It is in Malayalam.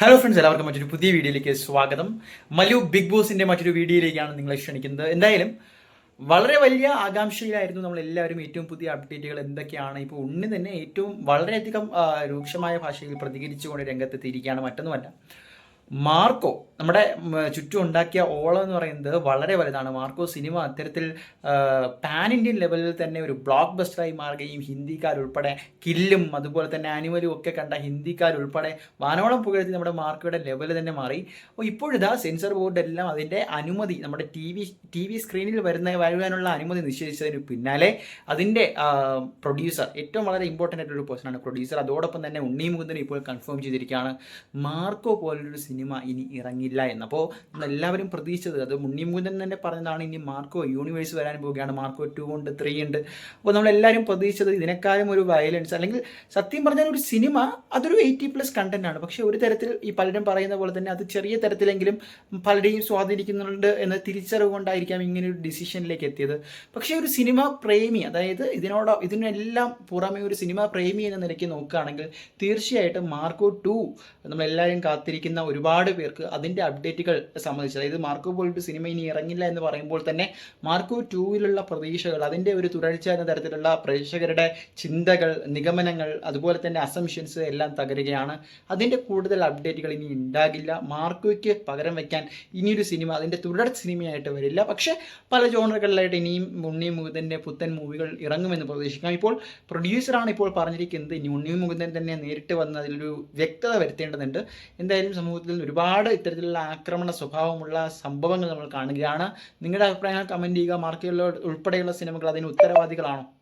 ഹലോ ഫ്രണ്ട്സ് എല്ലാവർക്കും മറ്റൊരു പുതിയ വീഡിയോയിലേക്ക് സ്വാഗതം. മലു ബിഗ് ബോസിന്റെ മറ്റൊരു വീഡിയോയിലേക്കാണ് നിങ്ങളെ ക്ഷണിക്കുന്നത്. എന്തായാലും വളരെ വലിയ ആകാംക്ഷയിലായിരുന്നു നമ്മൾ എല്ലാവരും ഏറ്റവും പുതിയ അപ്ഡേറ്റുകൾ എന്തൊക്കെയാണ്. ഇപ്പോൾ ഉണ്ണി തന്നെ ഏറ്റവും വളരെയധികം രൂക്ഷമായ ഭാഷയിൽ പ്രതികരിച്ചുകൊണ്ട് രംഗത്തെത്തിയിരിക്കുകയാണ് മറ്റൊന്നുമല്ല. മാർക്കോ നമ്മുടെ ചുറ്റും ഉണ്ടാക്കിയ ഓളം എന്ന് പറയുന്നത് വളരെ വലുതാണ്. മാർക്കോ സിനിമ അത്തരത്തിൽ പാൻ ഇന്ത്യൻ ലെവലിൽ തന്നെ ഒരു ബ്ലോക്ക് ബസ്റ്ററായി മാറുകയും ഹിന്ദിക്കാരുൾപ്പെടെ കില്ലും അതുപോലെ തന്നെ ആനിമലും ഒക്കെ കണ്ട ഹിന്ദിക്കാരുൾപ്പെടെ വാനോളം പുകഴ്ത്തി നമ്മുടെ മാർക്കോയുടെ ലെവൽ തന്നെ മാറി. അപ്പോൾ ഇപ്പോഴിതാ സെൻസർ ബോർഡ് എല്ലാം അതിന്റെ അനുമതി നമ്മുടെ ടി വി ടി വി സ്ക്രീനിൽ വരുന്ന വരുവാനുള്ള അനുമതി നിശ്ചയിച്ചതിന് പിന്നാലെ അതിന്റെ പ്രൊഡ്യൂസർ ഏറ്റവും വളരെ ഇമ്പോർട്ടന്റ് ആയിട്ടൊരു പേഴ്സണാണ് പ്രൊഡ്യൂസർ അതോടൊപ്പം തന്നെ ഉണ്ണി മുകുന്ദൻ ഇപ്പോൾ കൺഫേം ചെയ്തിരിക്കുകയാണ്. മാർക്കോ പോലൊരു സിനിമ ഇനി ഇറങ്ങില്ല എന്ന് അപ്പോൾ എല്ലാവരും പ്രതീക്ഷിച്ചത്. അത് ഉണ്ണി തന്നെ പറഞ്ഞതാണ് ഇനി മാർക്കോ യൂണിവേഴ്സ് വരാൻ പോവുകയാണ്. മാർക്കോ ടു ഉണ്ട് ത്രീ ഉണ്ട്. അപ്പോൾ നമ്മളെല്ലാവരും പ്രതീക്ഷിച്ചത് ഇതിനേക്കാളും ഒരു വയലൻസ് അല്ലെങ്കിൽ സത്യം പറഞ്ഞാൽ ഒരു സിനിമ അതൊരു എയ്റ്റി പ്ലസ് കണ്ടന്റ് ആണ്. പക്ഷേ ഒരു തരത്തിൽ ഈ പലരും പറയുന്ന പോലെ തന്നെ അത് ചെറിയ തരത്തിലെങ്കിലും പലരെയും സ്വാധീനിക്കുന്നുണ്ട് എന്ന തിരിച്ചറിവ് കൊണ്ടായിരിക്കാം ഇങ്ങനെ ഒരു ഡിസിഷനിലേക്ക് എത്തിയത്. പക്ഷേ ഒരു സിനിമ പ്രേമി അതായത് ഇതിനോട് ഇതിനെല്ലാം പുറമെ ഒരു സിനിമ പ്രേമി എന്ന നിലയ്ക്ക് നോക്കുകയാണെങ്കിൽ തീർച്ചയായിട്ടും മാർക്കോ ടു നമ്മളെല്ലാവരും കാത്തിരിക്കുന്ന ഒരുപാട് പേർക്ക് അതിന്റെ അപ്ഡേറ്റുകൾ സംബന്ധിച്ച് അതായത് മാർക്കോ പോലൊരു സിനിമ ഇനി ഇറങ്ങില്ല എന്ന് പറയുമ്പോൾ തന്നെ മാർക്കോ ടൂവിലുള്ള പ്രതീക്ഷകൾ അതിന്റെ ഒരു തുടർച്ച എന്ന തരത്തിലുള്ള പ്രേക്ഷകരുടെ ചിന്തകൾ നിഗമനങ്ങൾ അതുപോലെ തന്നെ അസംഷൻസ് എല്ലാം തകരുകയാണ്. അതിന്റെ കൂടുതൽ അപ്ഡേറ്റുകൾ ഇനി ഉണ്ടാകില്ല. മാർക്കോയ്ക്ക് പകരം വയ്ക്കാൻ ഇനിയൊരു സിനിമ അതിന്റെ തുടർ സിനിമയായിട്ട് വരില്ല. പക്ഷേ പല ജോണറുകളിലായിട്ട് ഇനിയും ഉണ്ണി മുകുന്ദന്റെ പുത്തൻ മൂവികൾ ഇറങ്ങുമെന്ന് പ്രതീക്ഷിക്കാം. ഇപ്പോൾ പ്രൊഡ്യൂസറാണ് ഇപ്പോൾ പറഞ്ഞിരിക്കുന്നത് ഇനി ഉണ്ണി മുകുന്ദൻ തന്നെ നേരിട്ട് വന്ന് അതിലൊരു വ്യക്തത വരുത്തേണ്ടതുണ്ട്. എന്തായാലും സമൂഹത്തിൽ ഒരുപാട് ഇത്തരത്തിലുള്ള ആക്രമണ സ്വഭാവമുള്ള സംഭവങ്ങൾ നമ്മൾ കാണുകയാണ്. നിങ്ങളുടെ അഭിപ്രായങ്ങൾ കമന്റ് ചെയ്യുക മാർക്കുകളിൽ ഉൾപ്പെടെയുള്ള സിനിമകൾ അതിന് ഉത്തരവാദികളാണോ?